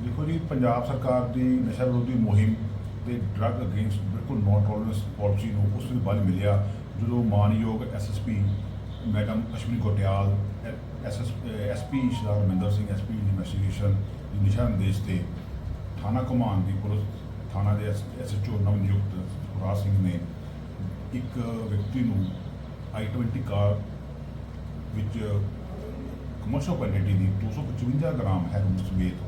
ਦੇਖੋ ਜੀ, ਪੰਜਾਬ ਸਰਕਾਰ ਦੀ ਨਸ਼ਾ ਵਿਰੋਧੀ ਮੁਹਿੰਮ ਤੇ ਡਰੱਗ ਅਗੇਂਸਟ ਬਿਲਕੁਲ ਨੋ ਟੋਲਰੈਂਸ ਪਾਲਿਸੀ ਨੂੰ ਉਸ ਦੇ ਬਾਅਦ ਮਿਲਿਆ, ਜਦੋਂ ਮਾਨਯੋਗ SSP madam Ashwani Kotiyal SS SP Shri Raminder Singh SP ਦੀ ਇਨਵੈਸਟੀਗੇਸ਼ਨ ਦੀ ਨਿਸ਼ਾ ਨਿਰਦੇਸ਼ ਤੇ ਥਾਣਾ ਕਮਾਨ ਦੀ ਪੁਲਿਸ, ਥਾਣਾ ਦੇ ਐਸਐਚਓ ਨਵ ਨਿਯੁਕਤ ਸੁਰਾਜ ਸਿੰਘ ਨੇ ਇੱਕ ਵਿਅਕਤੀ ਨੂੰ i20 ਕਾਰ ਵਿੱਚ ਕਮਰਸ਼ਲ ਕੁਆਂਟੀਟੀ ਦੀ 255 ਗ੍ਰਾਮ ਹੈਰੋਇਨ ਸਮੇਤ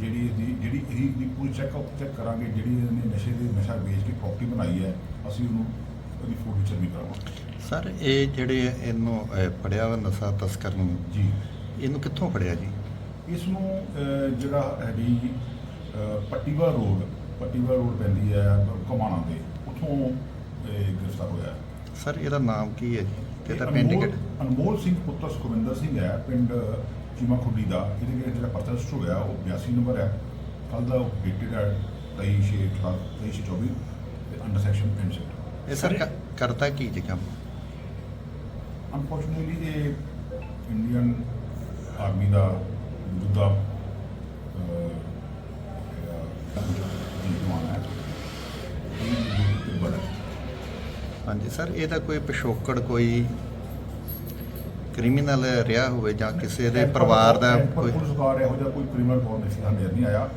ਜਿਹੜੀ ਇਹਦੀ ਜਿਹੜੀ ਇਹਦੀ ਦੀ ਪੂਰੀ ਚੈੱਕਅਪ ਚੈੱਕ ਕਰਾਂਗੇ ਜਿਹੜੀ ਇਹਨੇ ਨਸ਼ੇ ਦੇ ਨਸ਼ਾ ਵੇਚ ਕੇ ਪ੍ਰਾਪਰਟੀ ਬਣਾਈ ਹੈ ਅਸੀਂ ਉਹਨੂੰ ਉਹਦੀ ਫੋਟੋ ਵੀ ਕਰਾਂਗੇ। ਸਰ ਇਹ ਜਿਹੜੇ ਇਹਨੂੰ ਫੜਿਆ ਵਾ ਨਸ਼ਾ ਤਸਕਰ ਨੂੰ ਜੀ। ਇਹਨੂੰ ਕਿੱਥੋਂ ਫੜਿਆ ਜੀ? ਇਸ ਨੂੰ ਜਿਹੜਾ ਅਹ, ਪੱਟੀਵਾ ਰੋਡ ਪੱਟੀਵਾ ਰੋਡ ਪੈਂਦੀ ਹੈ ਕਮਾਣਾ ਦੇ ਉੱਥੋਂ ਗ੍ਰਿਫਤਾਰ ਹੋਇਆ। ਸਰ ਇਹਦਾ ਨਾਮ ਕੀ ਹੈ ਜੀ? ਤੇ ਇਹ ਪਿੰਡ ਅਨਮੋਲ ਸਿੰਘ ਪੁੱਤਰ ਸੁਖਵਿੰਦਰ ਸਿੰਘ ਹੈ ਪਿੰਡ ਚੀਮਾ ਖੁੱਡੀ ਦਾ ਇਹਦੇ ਵਿੱਚ ਜਿਹੜਾ ਪਰਚਾ ਰਜਿਸਟਰ ਹੋਇਆ ਉਹ 82 ਨੰਬਰ ਹੈ। ਕੱਲ ਦਾ ਉਹ ਡੇਟਡ ਹੈ 23 ਛੇ 23 24 ਤੇ ਅੰਡਰ ਸੈਕਸ਼ਨ ਪੈਨਸ਼ਨ ਇਹ ਸਰ ਕ- ਕਰਦਾ ਕੀ ਜੀ ਕੰਮ? ਅਨਫੋਰਚੂਨੇਟਲੀ ਇਹ ਇੰਡੀਅਨ ਆਰਮੀ ਦਾ ਮੌਜੂਦਾ ਹਾਂਜੀ ਸਰ ਇਹਦਾ ਕੋਈ ਪਿਛੋਕੜ ਕੋਈ ਕ੍ਰਿਮੀਨਲ ਰਿਹਾ ਹੋਵੇ ਜਾਂ ਕਿਸੇ ਦੇ ਪਰਿਵਾਰ ਦਾ ਕੋਈ ਪੁਲਿਸ ਕਾਰ ਇਹੋ ਜਿਹਾ ਕੋਈ ਕ੍ਰਿਮੀਨਲ ਫਾਰਮੇਸ਼ਨ ਸਾਡੇ ਨਹੀਂ ਆਇਆ।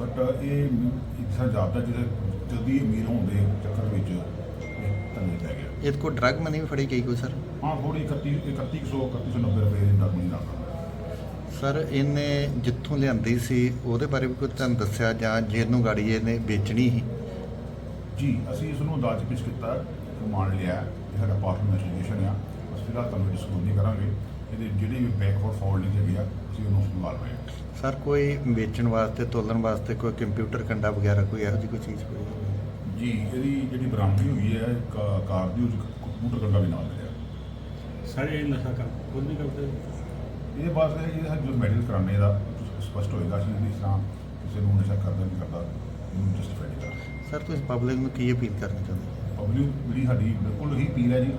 ਬਟ ਇਹ ਇੱਕ ਸਾ ਜਾਪਦਾ ਜਿਹਦੇ ਜਲਦੀ ਅਮੀਰ ਹੋਣ ਦੇ ਚੱਕਰ ਵਿੱਚ ਇਹ ਤੰਗੇ ਪੈ ਗਿਆ। ਇਹਦੇ ਕੋਲ ਡਰਗ ਮਨੀ ਵੀ ਫੜੀ ਗਈ ਕੋਈ ਸਰ ਹਾਂ ਥੋੜੀ 31 3100 3190 ਰੁਪਏ ਦਾ ਮਨੀ ਲੱਗਦਾ ਸਰ ਇਹਨੇ ਜਿੱਥੋਂ ਲਿਆਂਦੀ ਸੀ ਉਹਦੇ ਬਾਰੇ ਵੀ ਕੋਈ ਤੁਹਾਨੂੰ ਦੱਸਿਆ ਜਾਂ ਜਿਹਨੂੰ ਗਾੜੀ ਇਹਨੇ ਵੇਚਣੀ ਸੀ? ਜੀ ਅਸੀਂ ਇਸ ਨੂੰ 'ਚ ਪੇਸ਼ ਕੀਤਾ ਰਿਮਾਂਡ ਲਿਆ ਇਹ ਸਾਡਾ ਪਾਰਟ ਇਨਵੈਸਟੀਗੇਸ਼ਨ ਆ। ਅਸੀਂ ਤੁਹਾਨੂੰ ਡਿਸਕਲੋਜ਼ ਨਹੀਂ ਕਰਾਂਗੇ। ਇਹਦੇ ਜਿਹੜੇ ਵੀ ਬੈਕਵਰਡ ਫਾਰਵਰਡਿੰਗ ਹੈਗੇ ਆ ਅਸੀਂ ਉਹਨੂੰ ਸੰਭਾਲ ਰਹੇ ਹਾਂ। ਸਰ ਕੋਈ ਵੇਚਣ ਵਾਸਤੇ ਤੋਲਣ ਵਾਸਤੇ ਕੋਈ ਕੰਪਿਊਟਰ ਕੰਡਾ ਵਗੈਰਾ ਕੋਈ ਇਹੋ ਜਿਹੀ ਕੋਈ ਚੀਜ਼ ਹੋਈ ਜੀ ਇਹਦੀ ਜਿਹੜੀ ਬਰਾਮਦਗੀ ਹੋਈ ਹੈ ਕਾ- ਕਾਰ ਦੀ ਉਹ ਕੰਪਿਊਟਰ ਕੰਡਾ ਵੀ ਨਾਲ ਮਿਲਿਆ। ਸਾਰੇ ਇਹ ਨਸ਼ਾ ਕਰ ਖੁਦ ਨਹੀਂ ਕਰਦੇ? ਇਹਦੇ ਬਾਅਦ ਇਹ ਜੋ ਮੈਡੀਕਲ ਕਰਾਣੇ ਦਾ ਸਪਸ਼ਟ ਹੋਏਗਾ ਅਸੀਂ ਇਸ ਤਰ੍ਹਾਂ ਕਿਸੇ ਨੂੰ ਨਸ਼ਾ ਕਰਦਾ ਨਹੀਂ ਕਰਦਾ ਇਹਨੂੰ ਜਸਟੀਫਾਈ ਨਹੀਂ ਕਰਦਾ। ਸਰ ਤੁਸੀਂ ਪਬਲਿਕ ਨੂੰ ਕੀ ਅਪੀਲ ਕਰਨਾ ਚਾਹੁੰਦੇ ਪਬਲਿਕ ਜਿਹੜੀ ਸਾਡੀ ਬਿਲਕੁਲ ਹੀ ਅਪੀਲ ਹੈ ਜੀ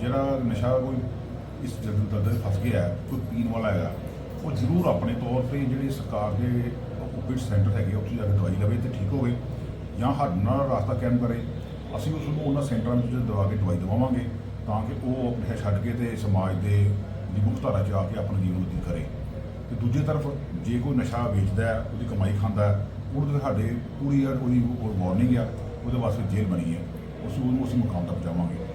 ਜਿਹੜਾ ਨਸ਼ਾ ਕੋਈ ਇਸ ਜਗਤ ਦਲਦਲ ਫਸ ਗਿਆ, ਕੋਈ ਪੀਣ ਵਾਲਾ ਹੈਗਾ, ਉਹ ਜ਼ਰੂਰ ਆਪਣੇ ਤੌਰ ਤੇ ਜਿਹੜੇ ਸਰਕਾਰ ਦੇ ਓਪੀਡ ਸੈਂਟਰ ਹੈਗੇ ਉੱਥੇ ਜਾ ਕੇ ਦਵਾਈ ਲਵੇ ਤੇ ਠੀਕ ਹੋਵੇ ਜਾਂ ਸਾਡੇ ਨਾਲ ਰਾਸਤਾ ਕਾਇਮ ਕਰੇ। ਅਸੀਂ ਉਸ ਨੂੰ ਉਹਨਾਂ ਸੈਂਟਰਾਂ ਵਿੱਚ ਦਵਾ ਕੇ ਦਵਾਈ ਦਵਾਵਾਂਗੇ ਤਾਂ ਕਿ ਉਹ ਆਪਣੇ ਛੱਡ ਕੇ ਤੇ ਸਮਾਜ ਦੇ ਦੀ ਮੁੱਖ ਧਾਰਾ 'ਚ ਆ ਕੇ ਆਪਣਾ ਜੀਵਨ ਬਤੀਤ ਕਰੇ। ਤੇ ਦੂਜੀ ਤਰਫ ਜੇ ਕੋਈ ਨਸ਼ਾ ਵੇਚਦਾ ਹੈ, ਉਹਦੀ ਕਮਾਈ ਖਾਂਦਾ ਹੈ, ਉਹਦੇ ਸਾਡੇ ਪੂਰੀ ਉਹਦੀ ਵਾਰਨਿੰਗ ਆ, ਉਹਦੇ ਵਾਸਤੇ ਜੇਲ੍ਹ ਬਣੀ ਹੈ। ਉਸ ਨੂੰ ਅਸੀਂ ਮੁਕਾਮ ਤੱਕ ਪਹੁੰਚਾਵਾਂਗੇ।